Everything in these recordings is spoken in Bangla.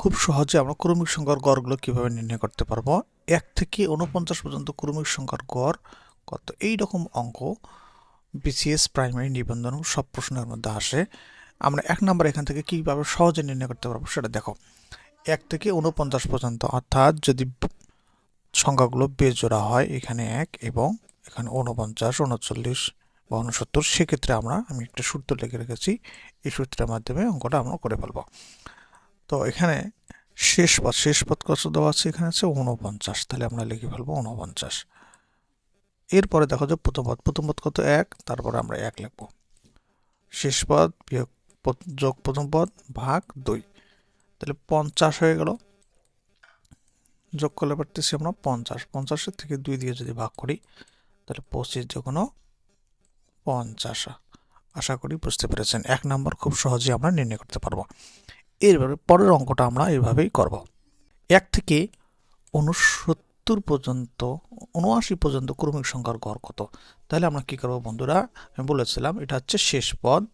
খুব সহজে আমরা ক্রমিক সংখ্যার গড়গুলো কীভাবে নির্ণয় করতে পারব? এক থেকে উনপঞ্চাশ পর্যন্ত ক্রমিক সংখ্যার গড় কত? এই রকম অঙ্ক বিসিএস প্রাইমারি নিবন্ধন সব প্রশ্নের মধ্যে আসে। আমরা এক নাম্বার এখান থেকে কীভাবে সহজে নির্ণয় করতে পারব সেটা দেখো। এক থেকে উনপঞ্চাশ পর্যন্ত, অর্থাৎ যদি সংখ্যাগুলো বেজোড়া হয়, এখানে এক এবং এখানে উনপঞ্চাশ উনচল্লিশ বা উনসত্তর সেক্ষেত্রে আমরা, আমি একটা সূত্র লিখে রেখেছি, এই সূত্রের মাধ্যমে অঙ্কটা আমরা করে ফেলব। তো এখানে শেষ পদ শেষ পদ কত দেওয়া আছে? এখানে আছে উনপঞ্চাশ তাহলে আমরা লিখে ফেলব উনপঞ্চাশ এরপরে দেখো যে প্রথম পদ প্রথম পদ কত? এক। তারপরে আমরা এক লিখব। শেষ পদ, বিয়োগ যোগ প্রথম পদ, ভাগ দুই। তাহলে পঞ্চাশ হয়ে গেল। যোগ করলে পারতেছি আমরা পঞ্চাশ। পঞ্চাশের থেকে দুই দিয়ে যদি ভাগ করি, তাহলে পঁচিশ যখন পঞ্চাশ। আশা করি বুঝতে পেরেছেন। এক নম্বর খুব সহজেই আমরা নির্ণয় করতে পারব। এরপরে পরের অঙ্কটা আমরা এভাবেই করব। এক থেকে উনসত্তর পর্যন্ত উনআশি পর্যন্ত ক্রমিক সংখ্যার গড় কত? তাহলে আমরা কি করব বন্ধুরা? আমি বলেছিলাম, এটা হচ্ছে শেষ পদ,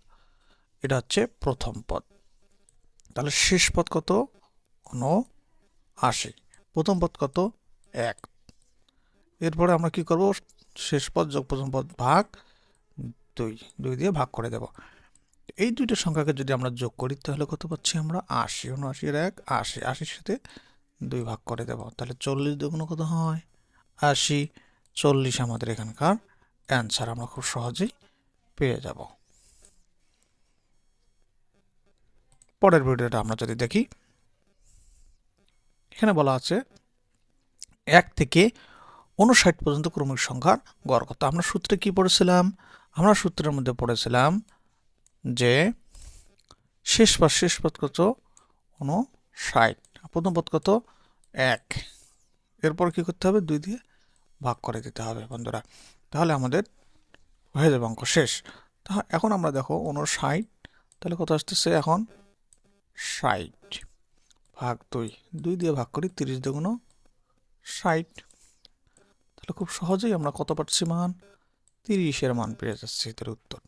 এটা হচ্ছে প্রথম পদ। তাহলে শেষ পদ কত? উনআশি প্রথম পদ কত? এক। এরপরে আমরা কি করব? শেষ পদ যোগ প্রথম পদ ভাগ দুই। দুই দিয়ে ভাগ করে দেব। এই দুইটা সংখ্যাকে যদি আমরা যোগ করি, তাহলে কত পাচ্ছি আমরা? আশি উনআশি এক, আশি, আশির সাথে দুই ভাগ করে দেব। তাহলে চল্লিশ দুগুণ কত হয়? আশি, চল্লিশ আমাদের এখানকার অ্যান্সার আমরা খুব সহজেই পেয়ে যাব। পরের ভিডিওটা আমরা যদি দেখি, এখানে বলা আছে এক থেকে উনষাট পর্যন্ত ক্রমিক সংখ্যার গড় কত? আমরা সূত্রে কি পড়েছিলাম? আমরা সূত্রের মধ্যে পড়েছিলাম যে শেষ পদ শেষ পদ কত? উনষাট প্রথম পদ কত? এক। এরপর কি করতে হবে? দুই দিয়ে ভাগ করে দিতে হবে, বন্ধুরা। তাহলে আমাদের হয়ে যাবে অঙ্ক শেষ। তা এখন আমরা দেখো উনষাট তাহলে কত আসতেছে এখন? ষাট ভাগ দুই। দুই দিয়ে ভাগ করি তিরিশ দুগুণ ষাট। তাহলে খুব সহজেই আমরা কত পাচ্ছি মান? তিরিশের মান পেয়ে যাচ্ছি এদের উত্তর।